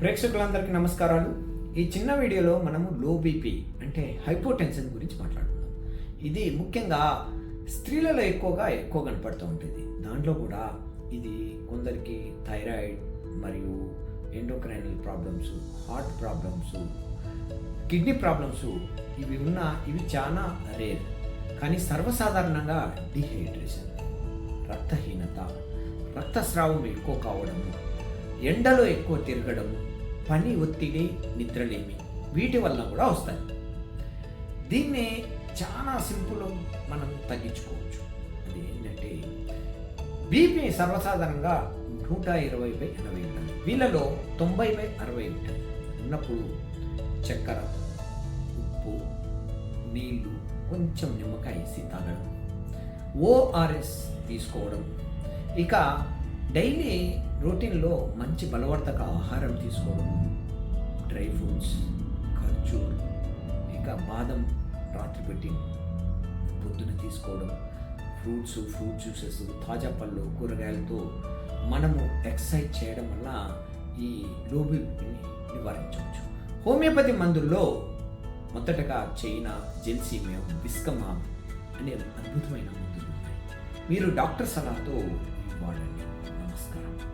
ప్రేక్షకులందరికీ నమస్కారాలు. ఈ చిన్న వీడియోలో మనము లో బీపీ అంటే హైపోటెన్షన్ గురించి మాట్లాడుకుందాం. ఇది ముఖ్యంగా స్త్రీలలో ఎక్కువగా ఎక్కువ కనపడుతూ ఉంటుంది. దాంట్లో కూడా ఇది కొందరికి థైరాయిడ్ మరియు endocrinal problems heart problems kidney problems ఇవి ఉన్న ఇవి చాలా రేర్ కానీ సర్వసాధారణంగా డిహైడ్రేషన్ రక్తహీనత రక్తస్రావం ఎక్కువ కావడము ఎండలో ఎక్కువ తిరగడం పని ఒత్తిడి నిద్రలేమి. వీటి వల్ల కూడా వస్తాయి. దీన్ని చాలా సింపుల్ మనం తగ్గించుకోవచ్చు. అది ఏంటంటే బీపీ సర్వసాధారణంగా నూట ఇరవై బై ఎనభై ఉంటుంది. వీళ్ళలో తొంభై బై అరవై ఉంటుంది. ఉన్నప్పుడు చక్కెర ఉప్పు నీళ్ళు కొంచెం నిమ్మకాయ వేసి తాగడం. ఓఆర్ఎస్ తీసుకోవడం. ఇక డైలీ రొటీన్లో మంచి బలవర్ధక ఆహారం తీసుకోవడం. డ్రై ఫ్రూట్స్ ఖర్జూర్ ఇంకా బాదం రాత్రి పెట్టి పొద్దున తీసుకోవడం. ఫ్రూట్స్ ఫ్రూట్ జ్యూసెస్ తాజా పళ్ళు కూరగాయలతో మనము ఎక్సర్సైజ్ చేయడం వల్ల ఈ లో బీపీని నివారించవచ్చు. హోమియోపతి మందుల్లో మొదటగా చైనా జెల్సీమియం బిస్కమామ్ అనే అద్భుతమైన మందులు ఉన్నాయి. మీరు డాక్టర్ సలహాతో వాడండి Namaskaram.